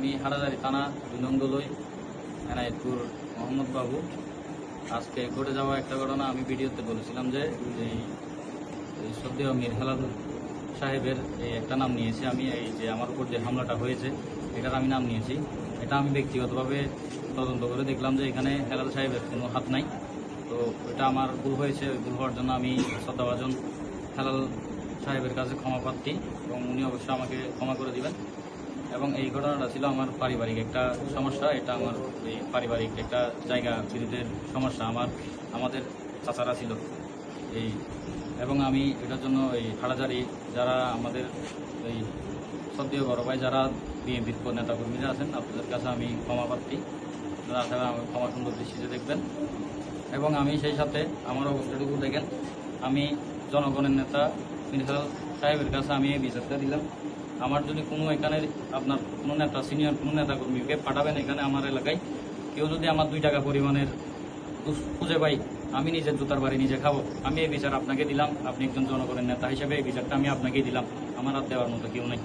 আমি হাটাজারি থানা দুই নং দলই এনায়তপুর মোহাম্মদ বাবু। আজকে ঘটে যাওয়া একটা ঘটনা আমি ভিডিওতে বলেছিলাম যে এই সদ্য মীর হেলাল সাহেবের এই একটা নাম নিয়েছি আমি, এই যে আমার উপর যে হামলাটা হয়েছে, এটার আমি নাম নিয়েছি। এটা আমি ব্যক্তিগতভাবে তদন্ত করে দেখলাম যে এখানে হেলাল সাহেবের কোনো হাত নাই। তো এটা আমার ভুল হয়েছে, ওই ভুল হওয়ার জন্য আমি শ্রদ্ধাভাজন হেলাল সাহেবের কাছে ক্ষমা প্রার্থী এবং উনি অবশ্যই আমাকে ক্ষমা করে দিবেন। এবং এই ঘটনাটা ছিল আমার পারিবারিক একটা সমস্যা। এটা আমার এই পারিবারিক একটা জায়গা বিরোধের সমস্যা আমার, আমাদের চাচারা ছিল। এই, এবং আমি এটার জন্য এই হাড়াজারি, যারা আমাদের এই সদ্যীয় বড় ভাই, যারা বিএনপির নেতাকর্মীরা আছেন, আপনাদের কাছে আমি ক্ষমা প্রার্থী। আপনারা আশা আমার ক্ষমা সুন্দর দৃষ্টিতে দেখবেন। এবং আমি সেই সাথে আমার অবস্থাটুকু দেখেন। আমি জনগণের নেতা মির্জাল সাহেবের কাছে আমি বিচারটা দিলাম। আমার যদি কোনো এখানে আপনার কোনো নেতা সিনিয়র কোনো নেতা কর্মীকে পাঠাবেন এখানে আমার এলাকায়, কেউ যদি আমার দুই টাকা পরিমাণের খুঁজে পাই আমি নিজের জুতার বাড়ি নিজে খাব। আমি এই বিচার আপনাকে দিলাম। আপনি একজন জনগণের নেতা হিসেবে এই বিচারটা আমি আপনাকেই দিলাম। আমার আর দেওয়ার মতো কেউ নেই।